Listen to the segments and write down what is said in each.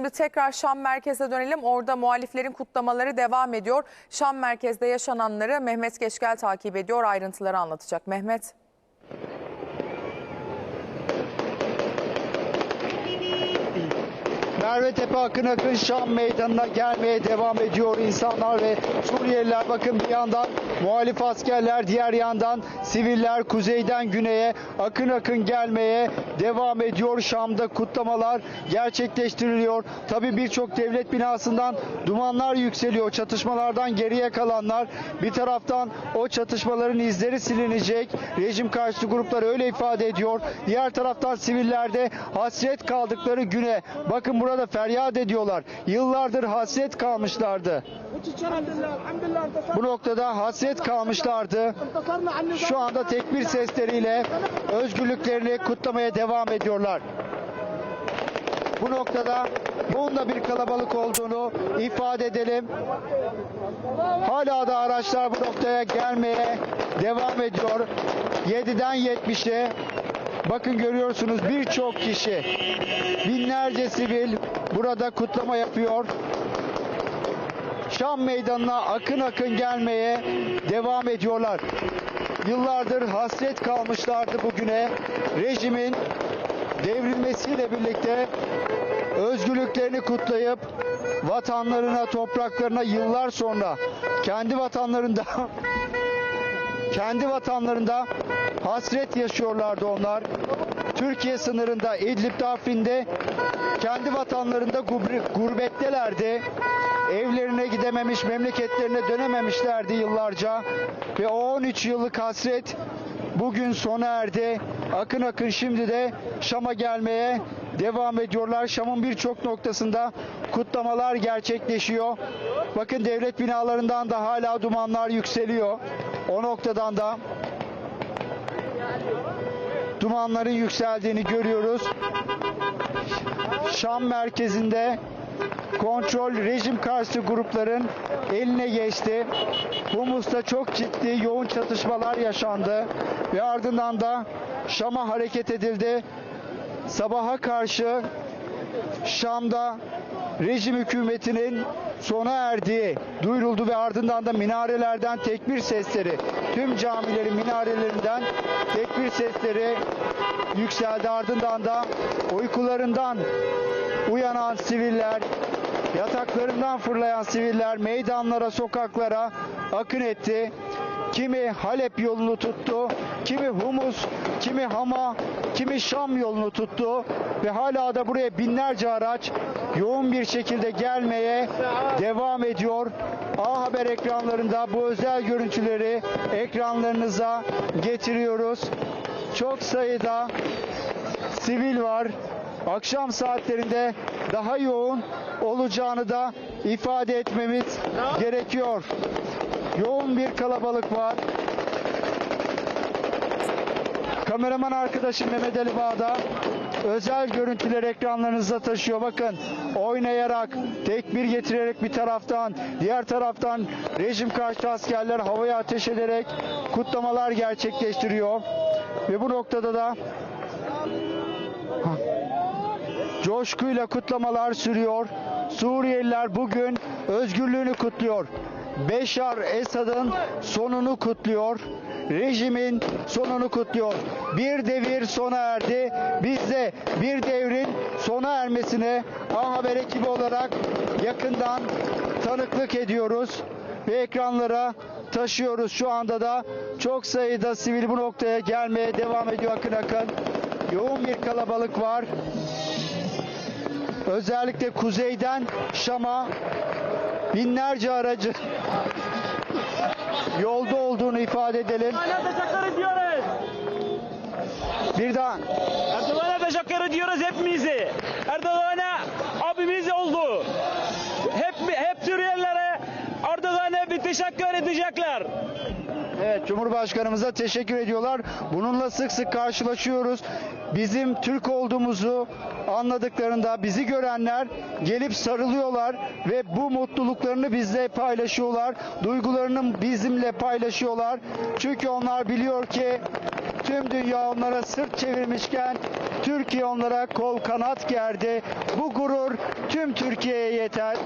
Şimdi tekrar Şam merkeze dönelim. Orada muhaliflerin kutlamaları devam ediyor. Şam merkezde yaşananları Mehmet Geçgel takip ediyor. Ayrıntıları anlatacak. Mehmet. Merve Tepe akın akın Şam meydanına gelmeye devam ediyor insanlar ve Suriyeliler bakın bir yandan muhalif askerler diğer yandan siviller kuzeyden güneye akın akın gelmeye devam ediyor. Şam'da kutlamalar gerçekleştiriliyor. Tabi birçok devlet binasından dumanlar yükseliyor. Çatışmalardan geriye kalanlar bir taraftan o çatışmaların izleri silinecek. Rejim karşıtı gruplar öyle ifade ediyor. Diğer taraftan sivillerde hasret kaldıkları güne bakın burada feryat ediyorlar. Yıllardır hasret kalmışlardı. Bu noktada hasret kalmışlardı. Şu anda tekbir sesleriyle özgürlüklerini kutlamaya devam ediyorlar. Bu noktada bunun da bir kalabalık olduğunu ifade edelim. Hala da araçlar bu noktaya gelmeye devam ediyor. 7'den 70'e bakın görüyorsunuz birçok kişi binlerce sivil burada kutlama yapıyor. Şam meydanına akın akın gelmeye devam ediyorlar. Yıllardır hasret kalmışlardı bugüne. Rejimin devrilmesiyle birlikte özgürlüklerini kutlayıp vatanlarına, topraklarına yıllar sonra kendi vatanlarında kendi vatanlarında hasret yaşıyorlardı onlar. Türkiye sınırında İdlib Afrin'de kendi vatanlarında gurbettelerdi. Evlerine gidememiş, memleketlerine dönememişlerdi yıllarca. Ve o 13 yıllık hasret bugün sona erdi. Akın akın şimdi de Şam'a gelmeye devam ediyorlar. Şam'ın birçok noktasında kutlamalar gerçekleşiyor. Bakın devlet binalarından da hala dumanlar yükseliyor. O noktadan da dumanların yükseldiğini görüyoruz. Şam merkezinde kontrol rejim karşıtı grupların eline geçti. Humus'ta çok ciddi yoğun çatışmalar yaşandı ve ardından da Şam'a hareket edildi. Sabaha karşı Şam'da rejim hükümetinin sona erdiği duyuruldu ve ardından da minarelerden tekbir sesleri, tüm camilerin minarelerinden tekbir sesleri yükseldi. Ardından da uykularından uyanan siviller, yataklarından fırlayan siviller meydanlara, sokaklara akın etti. Kimi Halep yolunu tuttu, kimi Humus, kimi Hama, kimi Şam yolunu tuttu ve hala da buraya binlerce araç yoğun bir şekilde gelmeye devam ediyor. A Haber ekranlarında bu özel görüntüleri ekranlarınıza getiriyoruz. Çok sayıda sivil var. Akşam saatlerinde daha yoğun olacağını da ifade etmemiz gerekiyor. Yoğun bir kalabalık var. Kameraman arkadaşım Mehmet Ali Bağda özel görüntüler ekranlarınıza taşıyor. Bakın oynayarak, tekbir getirerek bir taraftan, diğer taraftan rejim karşı askerler havaya ateş ederek kutlamalar gerçekleştiriyor. Ve bu noktada da coşkuyla kutlamalar sürüyor. Suriyeliler bugün özgürlüğünü kutluyor. Beşar Esad'ın sonunu kutluyor. Rejimin sonunu kutluyor. Bir devir sona erdi. Biz de bir devrin sona ermesine A Haber ekibi olarak yakından tanıklık ediyoruz ve ekranlara taşıyoruz. Şu anda da çok sayıda sivil bu noktaya gelmeye devam ediyor akın akın. Yoğun bir kalabalık var. Özellikle kuzeyden Şam'a binlerce aracı yolda olduğunu ifade edelim. Bir daha Erdoğan'a teşekkür ediyoruz hepimizi. Erdoğan'a abimiz oldu. Hep hep Suriyelilere Erdoğan'a bir teşekkür edecekler. Evet Cumhurbaşkanımıza teşekkür ediyorlar. Bununla sık sık karşılaşıyoruz. Bizim Türk olduğumuzu anladıklarında bizi görenler gelip sarılıyorlar ve bu mutluluklarını bizle paylaşıyorlar. Duygularını bizimle paylaşıyorlar. Çünkü onlar biliyor ki Tüm dünya onlara sırt çevirmişken Türkiye onlara kol kanat gerdi. Bu gurur tüm Türkiye'ye yeter.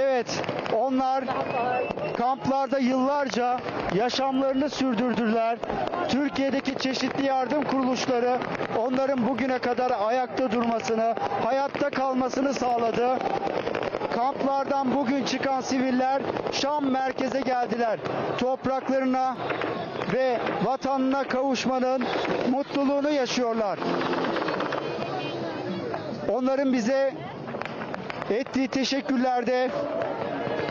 Evet, onlar kamplarda yıllarca yaşamlarını sürdürdüler. Türkiye'deki çeşitli yardım kuruluşları onların bugüne kadar ayakta durmasını, hayatta kalmasını sağladı. Kamplardan bugün çıkan siviller Şam merkeze geldiler. Topraklarına ve vatanına kavuşmanın mutluluğunu yaşıyorlar. Onların bize ettiği teşekkürlerde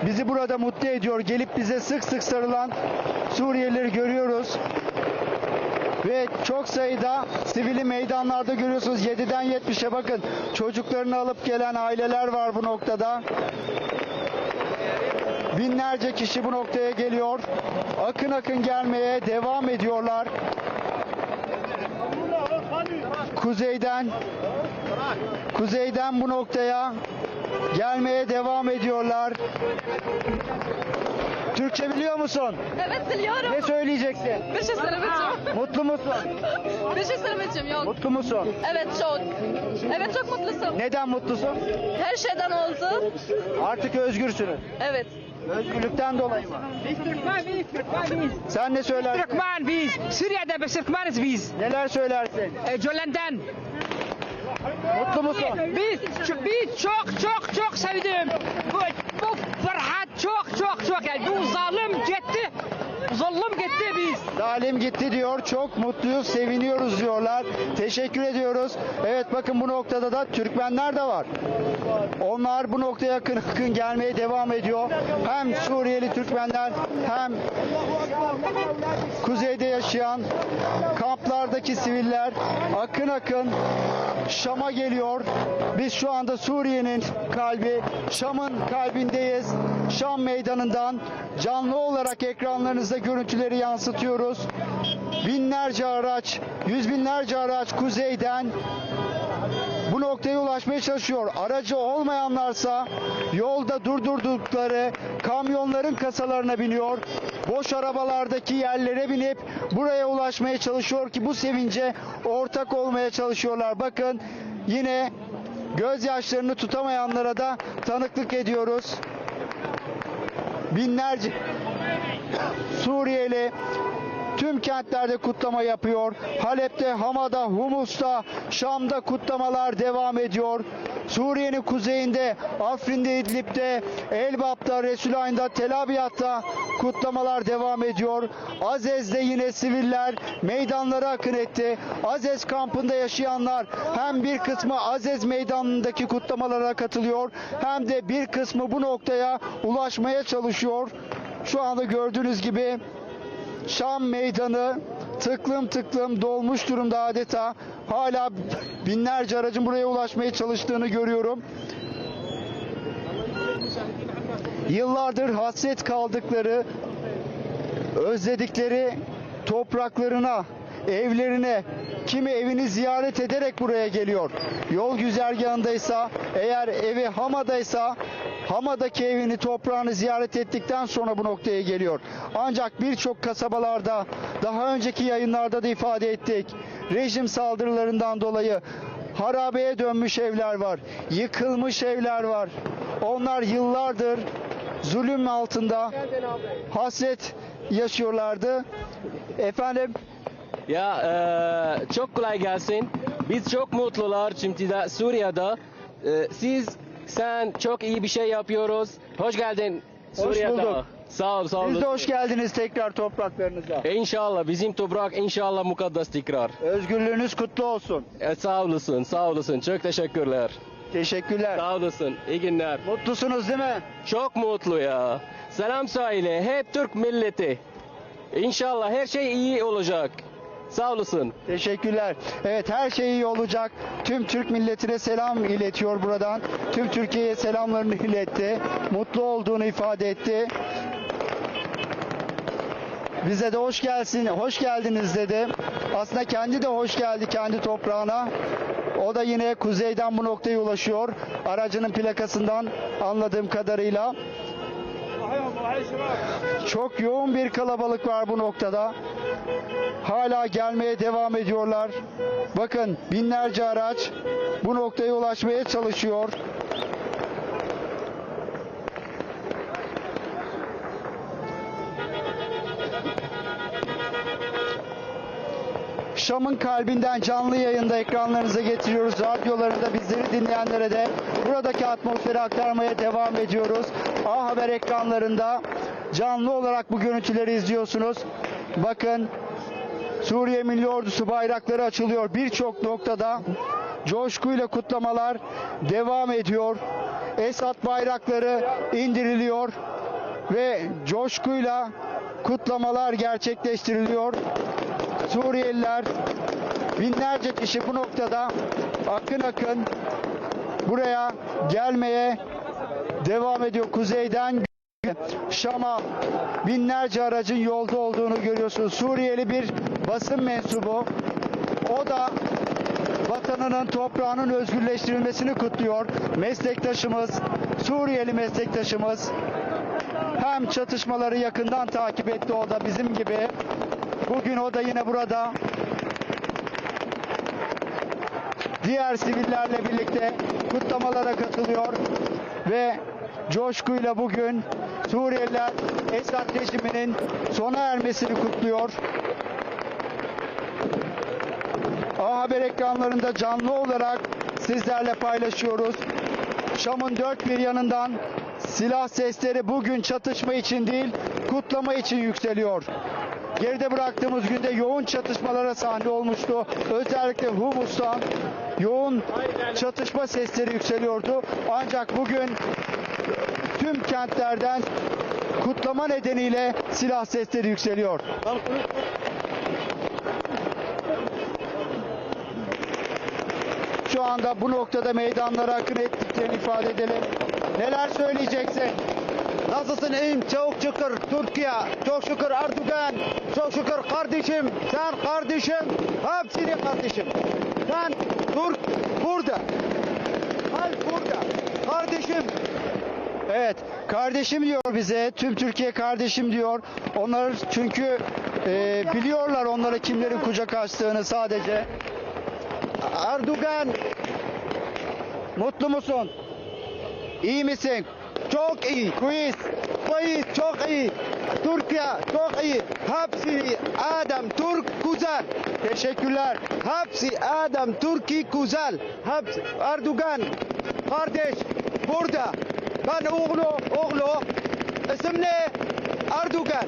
bizi burada mutlu ediyor. Gelip bize sık sık sarılan Suriyelileri görüyoruz. Ve çok sayıda sivili meydanlarda görüyorsunuz. 7'den 70'e bakın. Çocuklarını alıp gelen aileler var bu noktada. Binlerce kişi bu noktaya geliyor. Akın akın gelmeye devam ediyorlar. Kuzeyden kuzeyden bu noktaya gelmeye devam ediyorlar. Türkçe biliyor musun? Evet biliyorum. Ne söyleyeceksin? Bir şey söylemeyeceğim. Mutlu musun? Bir şey söylemeyeceğim yok. Mutlu musun? Evet çok. Evet çok mutlusun. Neden mutlusun? Her şeyden oldu. Artık özgürsünüz. Evet. Özgürlükten dolayı mı? Biz Türkmen, biz Türkmen, biz. Sen ne söylersin? Türkmen biz. Suriye'de biz Türkmeniz biz. Neler söylersin? E, Cölen'den. Mutlu musun? Biz, biz çok çok çok sevdim. Bu, bu Ferhat çok çok çok. Yani bu zalim gitti. Zulüm gitti biz. Zalim gitti diyor. Çok mutluyuz, seviniyoruz diyorlar. Teşekkür ediyoruz. Evet bakın bu noktada da Türkmenler de var. Onlar bu noktaya yakın yakın gelmeye devam ediyor. Hem Suriyeli Türkmenler hem kuzeyde yaşayan kamplardaki siviller akın akın Şam'a geliyor. Biz şu anda Suriye'nin kalbi, Şam'ın kalbindeyiz. Şam meydanından canlı olarak ekranlarınızda görüntüleri yansıtıyoruz. Binlerce araç, yüz binlerce araç kuzeyden bu noktaya ulaşmaya çalışıyor. Aracı olmayanlarsa yolda durdurdukları kamyonların kasalarına biniyor. Boş arabalardaki yerlere binip buraya ulaşmaya çalışıyor ki bu sevince ortak olmaya çalışıyorlar. Bakın yine gözyaşlarını tutamayanlara da tanıklık ediyoruz. Binlerce Suriyeli tüm kentlerde kutlama yapıyor. Halep'te, Hama'da, Humus'ta, Şam'da kutlamalar devam ediyor. Suriye'nin kuzeyinde, Afrin'de, İdlib'de, Elbap'ta, Resulayn'da, Tel Abyad'da kutlamalar devam ediyor. Azez'de yine siviller meydanlara akın etti. Azez kampında yaşayanlar hem bir kısmı Azez meydanındaki kutlamalara katılıyor hem de bir kısmı bu noktaya ulaşmaya çalışıyor. Şu anda gördüğünüz gibi Şam meydanı tıklım tıklım dolmuş durumda adeta. Hala binlerce aracın buraya ulaşmaya çalıştığını görüyorum. Yıllardır hasret kaldıkları, özledikleri topraklarına, evlerine, kimi evini ziyaret ederek buraya geliyor. Yol güzergahındaysa, eğer evi Hama'daysa Hama'daki evini, toprağını ziyaret ettikten sonra bu noktaya geliyor. Ancak birçok kasabalarda daha önceki yayınlarda da ifade ettik. Rejim saldırılarından dolayı harabeye dönmüş evler var. Yıkılmış evler var. Onlar yıllardır zulüm altında hasret yaşıyorlardı. Efendim Ya eee, çok kolay gelsin. Biz çok mutlular çünkü de Suriye'de eee, siz sen çok iyi bir şey yapıyoruz. Hoş geldin Hoş Suriye'de. bulduk. Sağ ol, sağ ol. siz de hoş geldiniz tekrar topraklarınıza. İnşallah bizim toprak inşallah mukaddes tekrar. Özgürlüğünüz kutlu olsun. E, sağ olasın, sağ olasın. Çok teşekkürler. Teşekkürler. Sağ olasın. İyi günler. Mutlusunuz değil mi? Çok mutlu ya. Selam söyle. Hep Türk milleti. İnşallah her şey iyi olacak. Sağ olasın. Teşekkürler. Evet her şey iyi olacak. Tüm Türk milletine selam iletiyor buradan. Tüm Türkiye'ye selamlarını iletti. Mutlu olduğunu ifade etti. Bize de hoş gelsin, hoş geldiniz dedi. Aslında kendi de hoş geldi kendi toprağına. O da yine kuzeyden bu noktaya ulaşıyor. Aracının plakasından anladığım kadarıyla. Çok yoğun bir kalabalık var bu noktada. Hala gelmeye devam ediyorlar. Bakın binlerce araç bu noktaya ulaşmaya çalışıyor. Şam'ın kalbinden canlı yayında ekranlarınıza getiriyoruz. Radyolarında bizleri dinleyenlere de buradaki atmosferi aktarmaya devam ediyoruz. A Haber ekranlarında canlı olarak bu görüntüleri izliyorsunuz. Bakın Suriye Milli Ordusu bayrakları açılıyor. Birçok noktada coşkuyla kutlamalar devam ediyor. Esad bayrakları indiriliyor ve coşkuyla kutlamalar gerçekleştiriliyor. Suriyeliler binlerce kişi bu noktada akın akın buraya gelmeye devam ediyor. Kuzeyden Şam'a binlerce aracın yolda olduğunu görüyorsunuz. Suriyeli bir basın mensubu. O da vatanının toprağının özgürleştirilmesini kutluyor. Meslektaşımız, Suriyeli meslektaşımız hem çatışmaları yakından takip etti o da bizim gibi. Bugün o da yine burada diğer sivillerle birlikte kutlamalara katılıyor ve coşkuyla bugün Suriyeliler Esad rejiminin sona ermesini kutluyor. A Haber ekranlarında canlı olarak sizlerle paylaşıyoruz. Şam'ın dört bir yanından silah sesleri bugün çatışma için değil, kutlama için yükseliyor. Geride bıraktığımız günde yoğun çatışmalara sahne olmuştu. Özellikle Humus'tan yoğun çatışma sesleri yükseliyordu. Ancak bugün tüm kentlerden kutlama nedeniyle silah sesleri yükseliyor. Şu anda bu noktada meydanlara akın ettiklerini ifade edelim. Neler söyleyeceksin? Nasılsın iyiyim çok şükür Türkiye çok şükür Erdoğan çok şükür kardeşim sen kardeşim hepsini kardeşim sen Türk burada halk burada kardeşim Evet, kardeşim diyor bize. Tüm Türkiye kardeşim diyor. Onlar çünkü e, biliyorlar onlara kimlerin kucak açtığını sadece. Erdoğan Mutlu musun? İyi misin? çok iyi Quiz. Kayıt çok iyi Türkiye çok iyi hepsi Adam Türk güzel Teşekkürler. hepsi Adam Türkiye güzel hepsi Erdoğan kardeş burada ben oğlu oğlu isim ne Erdoğan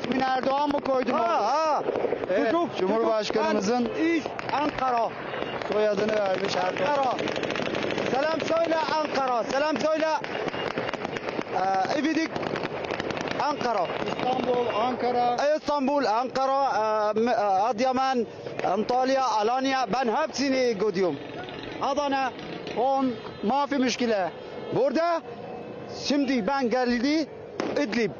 İsmini Erdoğan mı koydun? Ha oğlum? ha. Evet, Çocuk, Cumhurbaşkanımızın iş Ankara. soyadını vermiş Erdoğan. Ankara. Selam söyle Ankara. Selam söyle. Ee, İbidik Ankara. İstanbul, Ankara. İstanbul, Ankara, e, e, Adıyaman, Antalya, Alanya ben hepsini gidiyorum. Adana. On mafi müşkile. Burada şimdi ben geldi İdlib.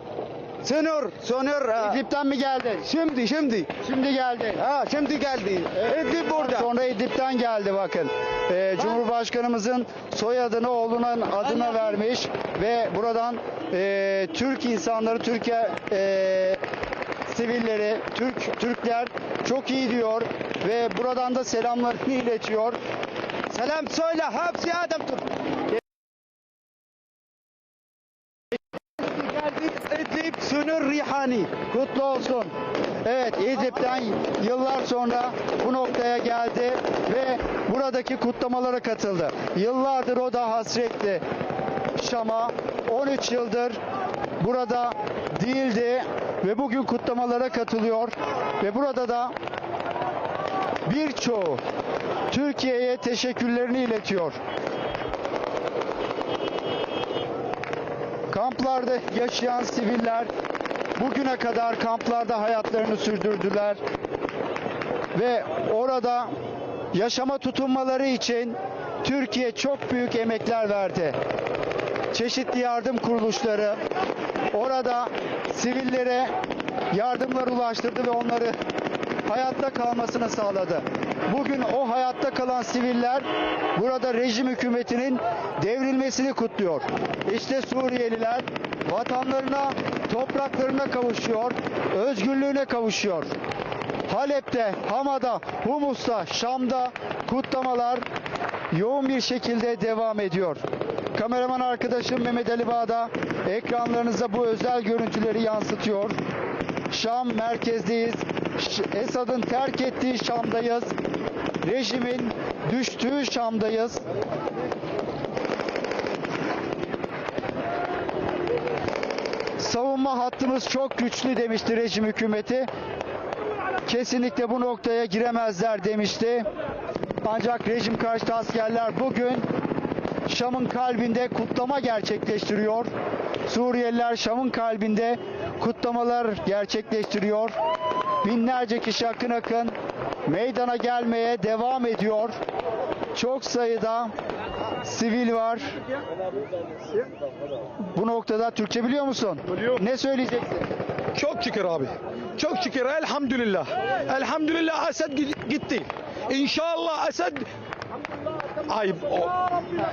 Sınır, sınır. e, İdlib'den mi geldin? Şimdi, şimdi. Şimdi geldin. Ha, şimdi geldi. İdlib burada. Sonra İdlib'den geldi bakın. Ee, Cumhurbaşkanımızın soyadını oğlunun adına vermiş ve buradan e, Türk insanları, Türkiye e, sivilleri, Türk Türkler çok iyi diyor ve buradan da selamlarını iletiyor. Selam söyle hepsi Adam Türk. Sünür Rihani. Kutlu olsun. Evet İdlib'den yıllar sonra bu noktaya geldi ve buradaki kutlamalara katıldı. Yıllardır o da hasretti Şam'a. 13 yıldır burada değildi ve bugün kutlamalara katılıyor ve burada da birçoğu Türkiye'ye teşekkürlerini iletiyor. Kamplarda yaşayan siviller bugüne kadar kamplarda hayatlarını sürdürdüler ve orada yaşama tutunmaları için Türkiye çok büyük emekler verdi. Çeşitli yardım kuruluşları orada sivillere yardımlar ulaştırdı ve onları hayatta kalmasını sağladı. Bugün o hayatta kalan siviller burada rejim hükümetinin devrilmesini kutluyor. İşte Suriyeliler vatanlarına, topraklarına kavuşuyor, özgürlüğüne kavuşuyor. Halep'te, Hama'da, Humus'ta, Şam'da kutlamalar yoğun bir şekilde devam ediyor. Kameraman arkadaşım Mehmet Ali Bağda ekranlarınıza bu özel görüntüleri yansıtıyor. Şam merkezdeyiz. Esad'ın terk ettiği Şam'dayız. Rejimin düştüğü Şam'dayız. Savunma hattımız çok güçlü demişti rejim hükümeti. Kesinlikle bu noktaya giremezler demişti. Ancak rejim karşıtı askerler bugün Şam'ın kalbinde kutlama gerçekleştiriyor. Suriyeliler Şam'ın kalbinde kutlamalar gerçekleştiriyor. Binlerce kişi akın akın meydana gelmeye devam ediyor. Çok sayıda sivil var. Bu noktada Türkçe biliyor musun? Biliyorum. Ne söyleyeceksin? Çok şükür abi. Çok şükür elhamdülillah. Elhamdülillah Esed gi- gitti. İnşallah Esed Ay o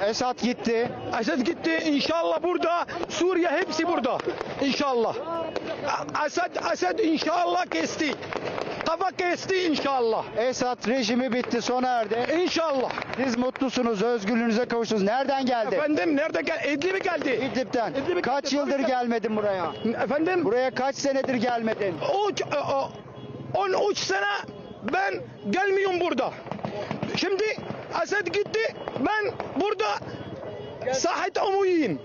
Esad gitti. Esed gitti. İnşallah burada Suriye hepsi burada. İnşallah. Esed Esed inşallah kesti. Kafa kesti inşallah. Esad rejimi bitti, sona erdi. İnşallah. Siz mutlusunuz, özgürlüğünüze kavuştunuz. Nereden geldi? Efendim nerede gel? İdlib'e geldi. İdlib'den. İdlib'e Kaç geldi, yıldır tabii ki. gelmedin buraya? Efendim? Buraya kaç senedir gelmedin? O, o 13 sene ben gelmiyorum burada. Şimdi Esed gitti. Ben burada Sahet Umuyim.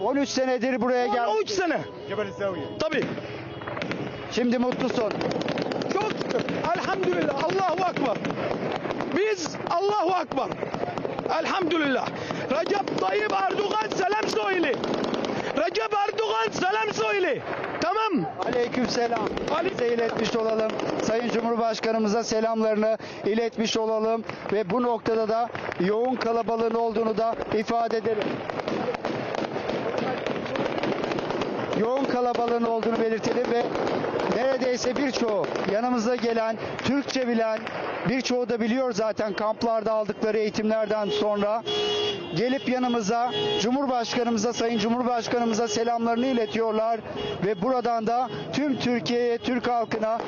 13 senedir buraya geldin. 13 sene. Tabii. Şimdi mutlusun. Çok şükür. Elhamdülillah. Allahu Ekber. Biz Allahu Ekber. Elhamdülillah. Recep Tayyip Erdoğan selam söyle. Recep Erdoğan selam söyle. Tamam. Aleykümselam. Ali- Bize iletmiş olalım. Sayın Cumhurbaşkanımıza selamlarını iletmiş olalım ve bu noktada da yoğun kalabalığın olduğunu da ifade edelim. Yoğun kalabalığın olduğunu belirtelim ve neredeyse birçoğu yanımıza gelen, Türkçe bilen, birçoğu da biliyor zaten kamplarda aldıkları eğitimlerden sonra gelip yanımıza Cumhurbaşkanımıza, Sayın Cumhurbaşkanımıza selamlarını iletiyorlar ve buradan da tüm Türkiye'ye, Türk halkına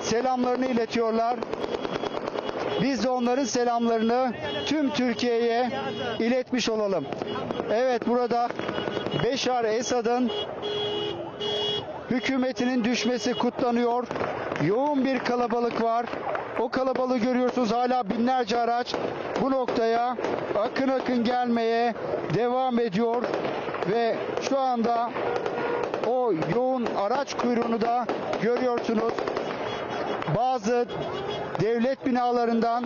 selamlarını iletiyorlar. Biz de onların selamlarını tüm Türkiye'ye iletmiş olalım. Evet burada Beşar Esad'ın hükümetinin düşmesi kutlanıyor. Yoğun bir kalabalık var. O kalabalığı görüyorsunuz hala binlerce araç bu noktaya akın akın gelmeye devam ediyor ve şu anda o yoğun araç kuyruğunu da görüyorsunuz. Bazı devlet binalarından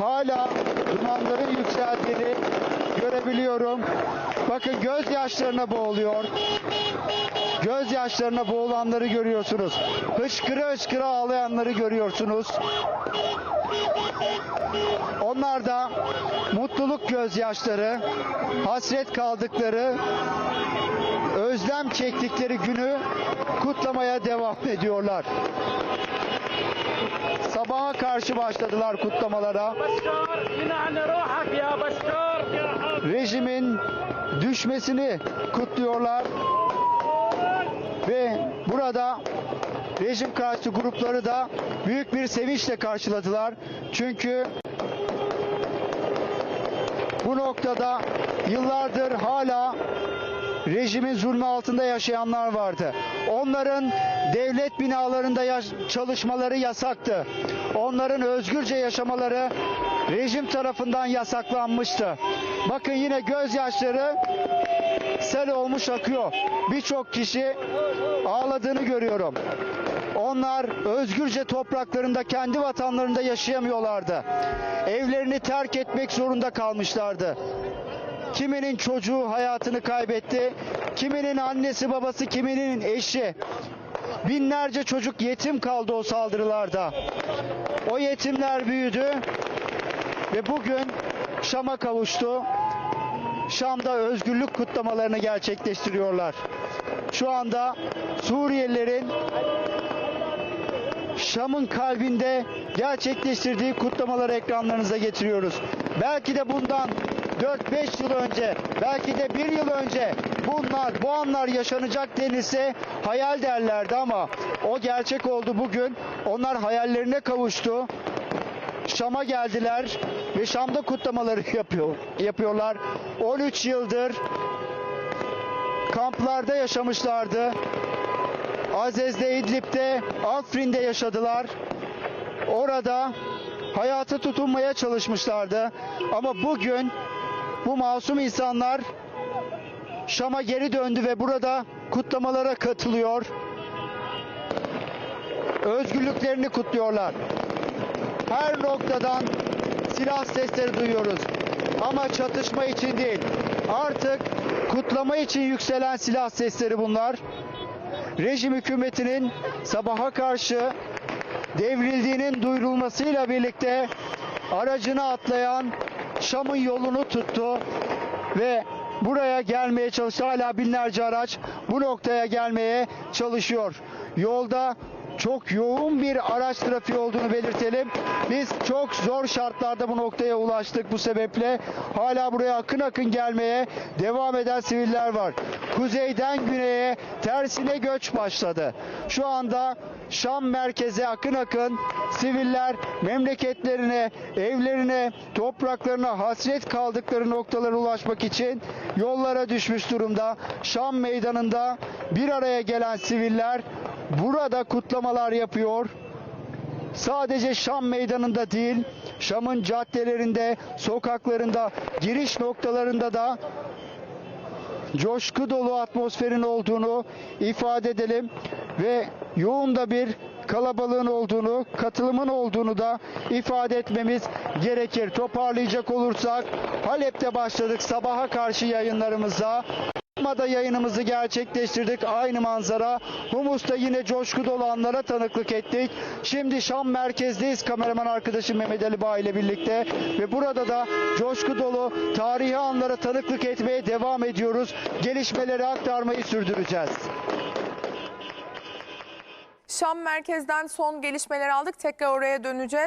hala dumanların yükseldiğini görebiliyorum. Bakın gözyaşlarına boğuluyor. Gözyaşlarına boğulanları görüyorsunuz. Hıçkıra hıçkıra ağlayanları görüyorsunuz. Onlar da mutluluk gözyaşları, hasret kaldıkları, özlem çektikleri günü kutlamaya devam ediyorlar. Sabaha karşı başladılar kutlamalara. Rejimin düşmesini kutluyorlar. Ve burada rejim karşıtı grupları da büyük bir sevinçle karşıladılar. Çünkü bu noktada yıllardır hala rejimin zulmü altında yaşayanlar vardı. Onların devlet binalarında çalışmaları yasaktı. Onların özgürce yaşamaları rejim tarafından yasaklanmıştı. Bakın yine gözyaşları sel olmuş akıyor. Birçok kişi ağladığını görüyorum. Onlar özgürce topraklarında, kendi vatanlarında yaşayamıyorlardı. Evlerini terk etmek zorunda kalmışlardı. Kiminin çocuğu hayatını kaybetti, kiminin annesi babası, kiminin eşi. Binlerce çocuk yetim kaldı o saldırılarda. O yetimler büyüdü ve bugün Şam'a kavuştu. Şam'da özgürlük kutlamalarını gerçekleştiriyorlar. Şu anda Suriyelilerin Şam'ın kalbinde gerçekleştirdiği kutlamaları ekranlarınıza getiriyoruz. Belki de bundan 4-5 yıl önce, belki de bir yıl önce bunlar, bu anlar yaşanacak denilse hayal derlerdi ama o gerçek oldu bugün. Onlar hayallerine kavuştu. Şam'a geldiler ve Şam'da kutlamaları yapıyor, yapıyorlar. 13 yıldır kamplarda yaşamışlardı. Azez'de, İdlib'de, Afrin'de yaşadılar. Orada hayata tutunmaya çalışmışlardı. Ama bugün bu masum insanlar Şam'a geri döndü ve burada kutlamalara katılıyor. Özgürlüklerini kutluyorlar. Her noktadan silah sesleri duyuyoruz. Ama çatışma için değil. Artık kutlama için yükselen silah sesleri bunlar. Rejim hükümetinin sabaha karşı devrildiğinin duyurulmasıyla birlikte aracına atlayan Şam'ın yolunu tuttu ve buraya gelmeye çalıştı. Hala binlerce araç bu noktaya gelmeye çalışıyor. Yolda çok yoğun bir araç trafiği olduğunu belirtelim. Biz çok zor şartlarda bu noktaya ulaştık bu sebeple. Hala buraya akın akın gelmeye devam eden siviller var. Kuzeyden güneye tersine göç başladı. Şu anda Şam merkeze akın akın siviller memleketlerine, evlerine, topraklarına hasret kaldıkları noktalara ulaşmak için yollara düşmüş durumda. Şam meydanında bir araya gelen siviller burada kutlamalar yapıyor. Sadece Şam meydanında değil, Şam'ın caddelerinde, sokaklarında, giriş noktalarında da coşku dolu atmosferin olduğunu ifade edelim ve yoğun da bir kalabalığın olduğunu, katılımın olduğunu da ifade etmemiz gerekir. Toparlayacak olursak Halep'te başladık sabaha karşı yayınlarımıza. Mada yayınımızı gerçekleştirdik. Aynı manzara. Humus'ta yine coşku dolu anlara tanıklık ettik. Şimdi Şam merkezdeyiz kameraman arkadaşım Mehmet Ali Bağ ile birlikte. Ve burada da coşku dolu tarihi anlara tanıklık etmeye devam ediyoruz. Gelişmeleri aktarmayı sürdüreceğiz. Şam merkezden son gelişmeleri aldık. Tekrar oraya döneceğiz.